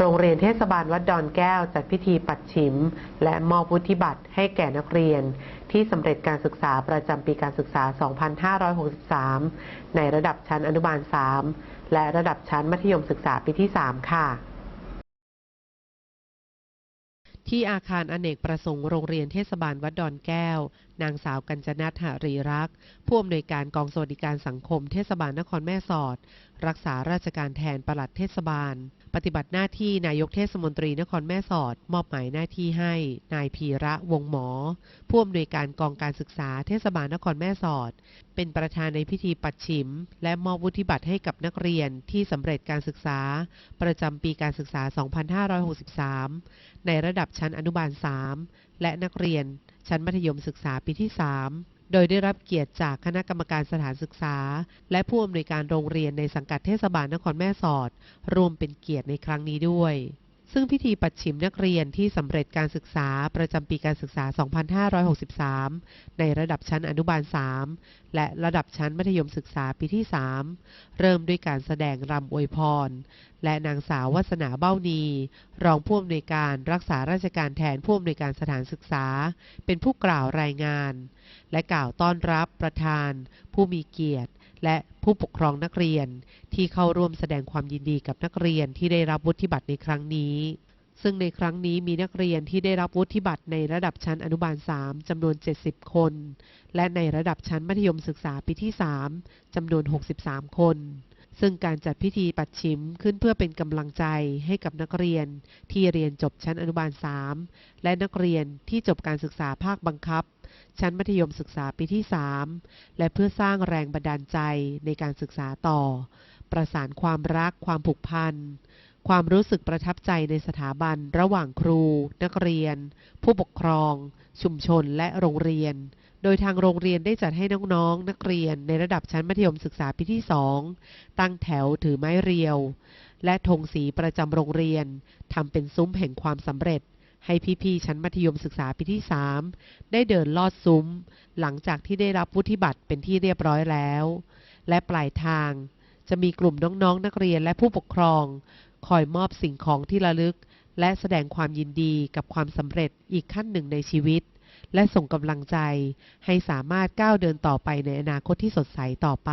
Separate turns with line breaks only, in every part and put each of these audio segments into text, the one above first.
โรงเรียนเทศบาลวัดดอนแก้วจัดพิธีปัดฉิม และมอบวุฒิบัตรให้แก่นักเรียน ที่สำเร็จการศึกษาประจำปีการศึกษา 2563 ในระดับชั้นอนุบาล 3 และระดับชั้นมัธยมศึกษาปีที่ 3 ค่ะที่อาคารอเนกประสงค์โรงเรียนเทศบาลวัดดอนแก้ว นางสาวกัญจนัทหรีรัก ผู้อำนวยการกองสวัสดิการสังคมเทศบาลนครแม่สอด รักษาราชการแทนปลัดเทศบาล ปฏิบัติหน้าที่นายกเทศมนตรีนครแม่สอด มอบหมายหน้าที่ให้นายพีระวงหมอ ผู้อำนวยการกองการศึกษาเทศบาลนครแม่สอด เป็นประธานในพิธีปัดฉิม และมอบวุฒิบัตรให้กับนักเรียนที่สำเร็จการศึกษา ประจำปีการศึกษา 2563 ในระดับชั้นอนุบาล 3 และนักเรียนชั้นมัธยมศึกษาปีที่ 3 โดยได้รับเกียรติจากคณะกรรมการสถานศึกษา และผู้อำนวยการโรงเรียนในสังกัดเทศบาลนครแม่สอด รวมเป็นเกียรติในครั้งนี้ด้วย ซึ่งพิธีปัดฉิมนักเรียนที่สำเร็จการศึกษาประจำปีการศึกษา 2563 ในระดับชั้นอนุบาล 3 และระดับชั้นมัธยมศึกษาปีที่ 3 เริ่มด้วยการแสดงรำอวยพร และนางสาววัสนาเบ้านี รองผู้อำนวยการรักษาราชการแทนผู้อำนวยการสถานศึกษา เป็นผู้กล่าวรายงาน และกล่าวต้อนรับประธาน ผู้มีเกียรติ และผู้ปกครองนักเรียนที่เข้าร่วมแสดงความยินดีกับนักเรียนที่ได้รับวุฒิบัตรในครั้งนี้ ซึ่งในครั้งนี้มีนักเรียนที่ได้รับวุฒิบัตรในระดับชั้นอนุบาล 3จำนวน 70 คน และในระดับชั้นมัธยมศึกษาปีที่ 3จำนวน 63 คน ซึ่งการจัดพิธีปัดชิมขึ้นเพื่อเป็นกำลังใจให้กับนักเรียนที่เรียนจบชั้นอนุบาล 3 และนักเรียนที่จบการศึกษาภาคบังคับ ชั้นมัธยมศึกษาปีที่ 3 และเพื่อสร้างแรงบันดาลใจในการศึกษาต่อ ประสานความรักความผูกพัน ความรู้สึกประทับใจในสถาบัน ระหว่างครู นักเรียน ผู้ปกครอง ชุมชน และโรงเรียน โดยทางโรงเรียนได้จัดให้น้องๆ นักเรียนในระดับชั้นมัธยมศึกษาปีที่ 2 ตั้งแถวถือไม้เรียว และธงสีประจำโรงเรียนทำเป็นซุ้มแห่งความสำเร็จ ให้พี่ๆชั้นมัธยมศึกษาปีที่ 3 ได้เดินลอดซุ้ม หลังจากที่ได้รับวุฒิบัตรเป็นที่เรียบร้อยแล้ว และปลายทางจะมีกลุ่มน้องๆนักเรียนและผู้ปกครอง คอยมอบสิ่งของที่ระลึก และแสดงความยินดีกับความสำเร็จอีกขั้นหนึ่งในชีวิต และส่งกำลังใจให้สามารถก้าวเดินต่อไปในอนาคตที่สดใสต่อไป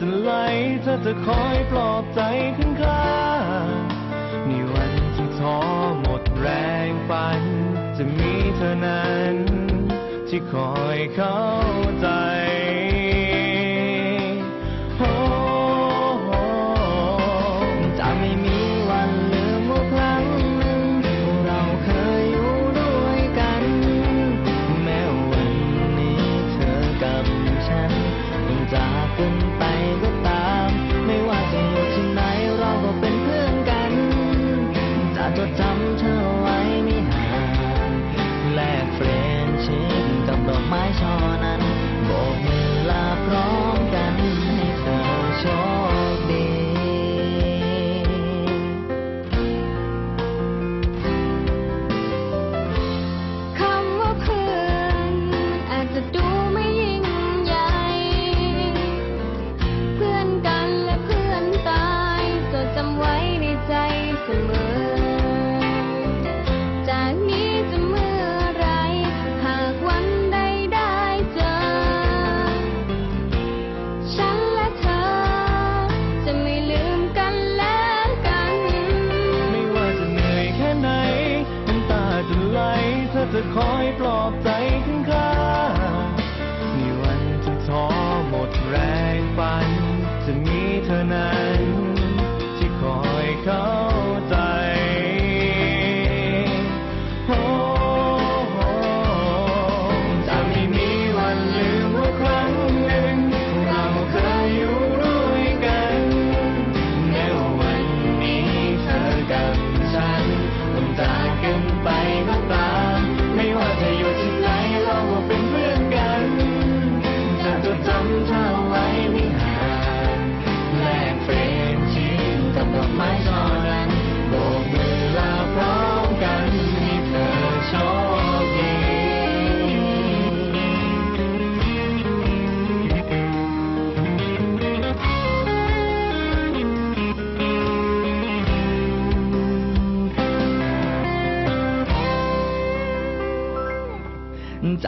จะไหลเธอจะคอยปลอบใจข้างข้างในวันที่ท้อหมดแรงฝัน จะมีเธอนั้น ที่คอยเข้าใจ เธ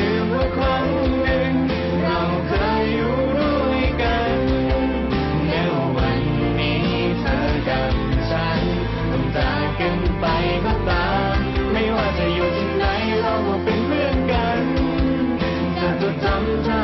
ื sometimes.